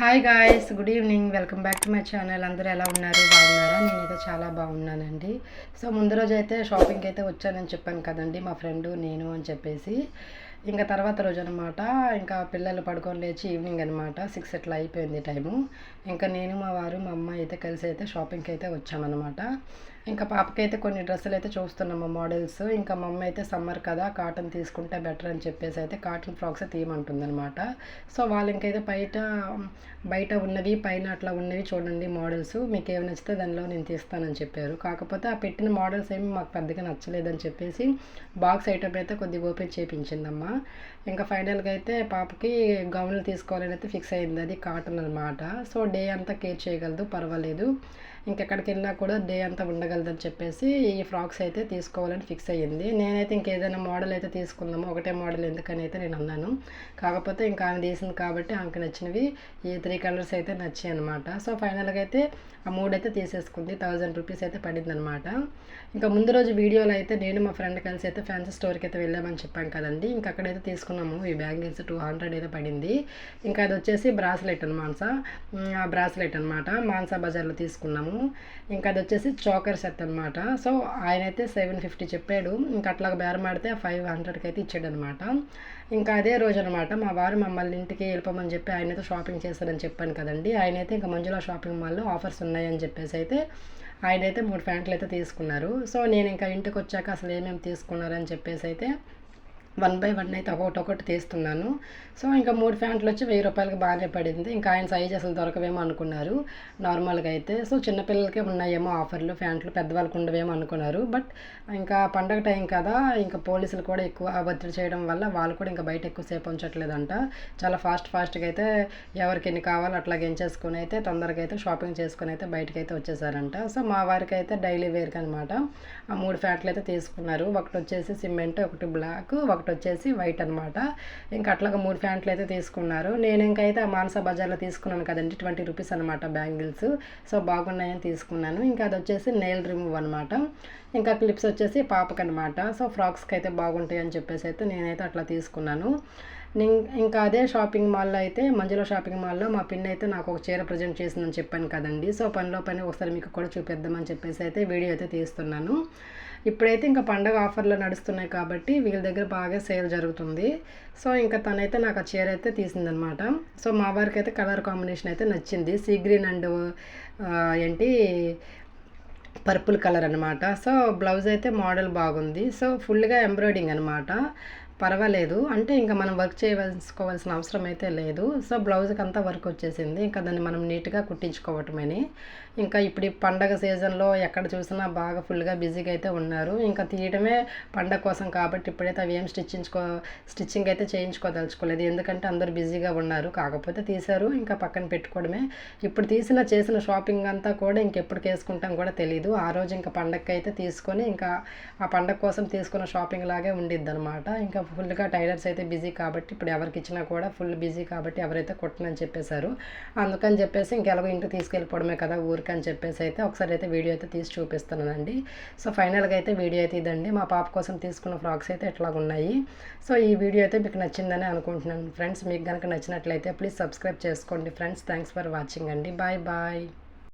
Hi guys good evening welcome back to my channel అందరూ ఎలా ఉన్నారు? బాగున్నారా? నేనైతే చాలా బాగున్నానండి. సో ముందు రోజు అయితే షాపింగ్కి అయితే వచ్చానని చెప్పాను కదండి మా ఫ్రెండ్ నేను అని చెప్పేసి. ఇంకా తర్వాత రోజు అనమాట ఇంకా పిల్లలు పడుకొని లేచి ఈవినింగ్ అనమాట సిక్స్ అట్లా అయిపోయింది టైము ఇంకా నేను మా వారు మా అమ్మ అయితే కలిసి అయితే షాపింగ్కి అయితే వచ్చామన్నమాట. ఇంకా పాపకి అయితే కొన్ని డ్రెస్సులు అయితే చూస్తున్నాము మోడల్స్. ఇంకా మమ్మీ అయితే సమ్మర్ కదా కాటన్ తీసుకుంటే బెటర్ అని చెప్పేసి అయితే కాటన్ ఫ్రాక్స్ తీయమంటుంది అనమాట సో వాళ్ళు ఇంకైతే బయట బయట ఉన్నవి పైన అట్లా ఉన్నవి చూడండి మోడల్స్. మీకు ఏమి నచ్చితే దానిలో నేను తీస్తానని చెప్పారు. కాకపోతే ఆ పెట్టిన మోడల్స్ ఏమి మాకు పెద్దగా నచ్చలేదని చెప్పేసి బాక్స్ ఐటమ్ అయితే కొద్దిగా ఓపెన్ చేయించిందమ్మా ఇంకా ఫైనల్గా అయితే పాపకి గౌన్లు తీసుకోవాలని అయితే ఫిక్స్ అయింది. అది కాటన్ అనమాట సో డే అంతా కేర్ చేయగలదు పర్వాలేదు. ఇంకెక్కడికి వెళ్ళినా కూడా డే అంతా ఉండగలదని చెప్పేసి ఈ ఫ్రాక్స్ అయితే తీసుకోవాలని ఫిక్స్ అయ్యింది. నేనైతే ఇంకేదైనా మోడల్ అయితే తీసుకుందాము ఒకటే మోడల్ ఎందుకని అయితే నేను అన్నాను. కాకపోతే ఇంకా ఆమె తీసింది కాబట్టి ఆమెకు నచ్చినవి ఈ త్రీ కలర్స్ అయితే నచ్చాయి అనమాట సో ఫైనల్గా అయితే ఆ మూడు అయితే తీసేసుకుంది. థౌజండ్ రూపీస్ అయితే పడింది అనమాట ఇంకా ముందు రోజు వీడియోలో అయితే నేను మా ఫ్రెండ్ కలిసి అయితే ఫ్యాన్సీ స్టోర్కి అయితే వెళ్ళామని చెప్పాను కదండి. ఇంకా అక్కడైతే తీసుకున్నాము. ఈ బ్యాంగిల్స్ టూ హండ్రెడ్ అయితే పడింది. ఇంకా అది వచ్చేసి బ్రాస్లెట్ అనమాట ఆ బ్రాస్లెట్ అనమాట మాన్సా బజార్లో తీసుకున్నాము. ఇంకా అది వచ్చేసి చోకర్ సెట్ అనమాట సో ఆయన అయితే సెవెన్ ఫిఫ్టీ చెప్పాడు. ఇంకా అట్లా బేరమాడితే ఫైవ్ హండ్రెడ్కి అయితే ఇచ్చాడు అనమాట ఇంకా అదే రోజు అనమాట మా వారు మమ్మల్ని ఇంటికి వెళ్ళిపోమని చెప్పి ఆయనతో షాపింగ్ చేస్తారని చెప్పాను కదండి. ఆయన అయితే ఇంకా మంజుల షాపింగ్ మాల్లో ఆఫర్స్ ఉన్నాయని చెప్పేసి అయితే ఆయనైతే మూడు ప్యాంట్లు అయితే తీసుకున్నారు. సో నేను ఇంకా ఇంటికి వచ్చాక అసలు ఏమేమి తీసుకున్నారని చెప్పేసి అయితే వన్ బై వన్ అయితే ఒకటి ఒకటి తీస్తున్నాను. సో ఇంకా మూడు ప్యాంట్లు వచ్చి వెయ్యి రూపాయలకి బాగానే పడింది. ఇంకా ఆయన సైజ్ అసలు దొరకవేమో అనుకున్నారు. నార్మల్గా అయితే. సో చిన్నపిల్లలకే ఉన్నాయేమో ఆఫర్లు ప్యాంట్లు పెద్దవాళ్ళకి ఉండవేమో అనుకున్నారు. బట్ ఇంకా పండగ టైం కదా ఇంకా పోలీసులు కూడా ఎక్కువ ఒత్తిడి చేయడం వల్ల వాళ్ళు కూడా ఇంకా బయట ఎక్కువసేపు ఉంచట్లేదంట. చాలా ఫాస్ట్ ఫాస్ట్గా అయితే ఎవరికి ఎన్ని కావాలో అట్లా గెంచేసుకొని అయితే తొందరగా అయితే షాపింగ్ చేసుకొని అయితే బయటకు అయితే వచ్చేసారంట. సో మా వారికి అయితే డైలీ వేర్కి అనమాట ఆ మూడు ప్యాంట్లు అయితే తీసుకున్నారు. ఒకటి వచ్చేసి సిమెంట్ ఒకటి బ్లాక్ ఒకటి వచ్చేసి వైట్ అనమాట ఇంకా అట్లాగా మూడు ప్యాంట్లు అయితే తీసుకున్నారు. నేను ఇంకైతే ఆ మానస బజార్లో తీసుకున్నాను కదండి ట్వంటీ రూపీస్ అనమాట బ్యాంగిల్స్. సో బాగున్నాయని తీసుకున్నాను. ఇంకా అది వచ్చేసి నెయిల్ రిమూవ్ అనమాట ఇంకా క్లిప్స్ వచ్చేసి పాపకి అనమాట సో ఫ్రాక్స్కి అయితే బాగుంటాయి అని చెప్పేసి అయితే నేనైతే అట్లా తీసుకున్నాను. ఇంకా అదే షాపింగ్ మాల్లో అయితే మంజులో షాపింగ్ మాల్లో మా పిన్ అయితే నాకు ఒక చీర ప్రజెంట్ చేసిందని చెప్పాను కదండి. సో పనిలో పని ఒకసారి మీకు కూడా చూపిద్దామని చెప్పేసి అయితే వీడియో అయితే తీస్తున్నాను. ఇప్పుడైతే ఇంకా పండగ ఆఫర్లు నడుస్తున్నాయి కాబట్టి వీళ్ళ దగ్గర బాగా సేల్ జరుగుతుంది. సో ఇంకా తనైతే నాకు ఆ చీర అయితే తీసిందనమాట. సో మా వారికి అయితే కలర్ కాంబినేషన్ అయితే నచ్చింది. సీ గ్రీన్ అండ్ ఏంటి పర్పుల్ కలర్ అనమాట. సో బ్లౌజ్ అయితే మోడల్ బాగుంది. సో ఫుల్గా ఎంబ్రాయిడింగ్ అనమాట. పర్వాలేదు. అంటే ఇంకా మనం వర్క్ చేసుకోవాల్సిన అవసరం అయితే లేదు. సో బ్లౌజ్కి అంతా వర్క్ వచ్చేసింది. ఇంకా దాన్ని మనం నీట్గా కుట్టించుకోవటమని. ఇంకా ఇప్పుడు ఈ పండగ సీజన్లో ఎక్కడ చూసినా బాగా ఫుల్గా బిజీగా అయితే ఉన్నారు. ఇంకా తీయడమే పండగ కోసం కాబట్టి ఇప్పుడైతే అవి ఏం స్టిచ్చించుకో స్టిచ్చింగ్ అయితే చేయించుకోదలుచుకోలేదు. ఎందుకంటే అందరూ బిజీగా ఉన్నారు. కాకపోతే తీశారు. ఇంకా పక్కన పెట్టుకోవడమే. ఇప్పుడు తీసిన చేసిన షాపింగ్ అంతా కూడా ఇంకెప్పుడు వేసుకుంటాం కూడా తెలియదు ఆ రోజు ఇంకా పండగకి అయితే తీసుకొని ఇంకా ఆ పండగ కోసం తీసుకున్న షాపింగ్ లాగే ఉండిద్ది అనమాట ఇంకా ఫుల్గా టైలర్స్ అయితే బిజీ కాబట్టి ఇప్పుడు ఎవరికి ఇచ్చినా కూడా ఫుల్ బిజీ కాబట్టి ఎవరైతే కొట్టనని చెప్పేశారు. అందుకని చెప్పేసి ఇంకెలాగో ఇంటికి తీసుకెళ్ళిపోవడమే కదా ఊరికి అని చెప్పేసి అయితే ఒకసారి అయితే వీడియో అయితే తీసి చూపిస్తున్నానండి. సో ఫైనల్గా అయితే వీడియో అయితే ఇదండి. మా పాప కోసం తీసుకున్న ఫ్రాక్స్ అయితే ఎట్లా ఉన్నాయి. సో ఈ వీడియో అయితే మీకు నచ్చిందని అనుకుంటున్నాను. ఫ్రెండ్స్ మీకు కనుక నచ్చినట్లయితే ప్లీజ్ సబ్స్క్రైబ్ చేసుకోండి. ఫ్రెండ్స్ థ్యాంక్స్ ఫర్ వాచింగ్ అండి. Bye bye.